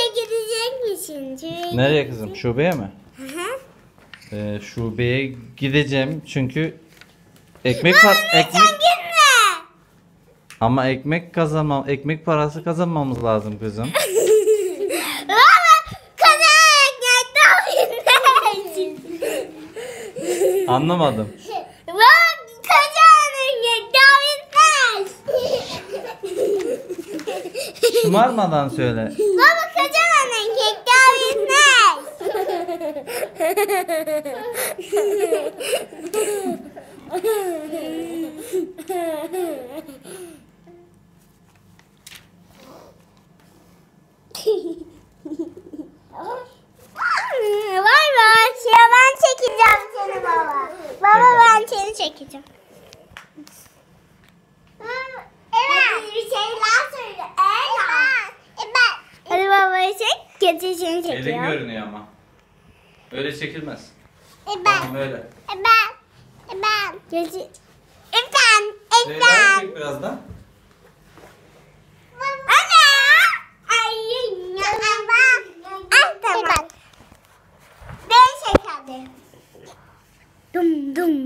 işe gidecek misin? Şubeye Nereye gidecek- kızım? Şubeye mi? Hı hı. Ee, şubeye gideceğim çünkü ekmek par ekmek Sen gitme. ama ekmek kazanmam ekmek parası kazanmamız lazım kızım. Baba kazanarak yektavinlersin. Anlamadım. Baba kazanarak. Şımarmadan söyle. Baba kazanarak yektavinler. Vay vay. Ya ben çekeceğim seni çekeceğim. Evet. Bir şeyler söyle. Evet. Evet. Hadi babayı çek. Getir seni Elin çekiyor. görünüyor ama. Öyle çekilmez. E ben. Tamam öyle. E ben. E ben. Gözü. E ben. E ben. Leyla çek biraz da. Dum dum.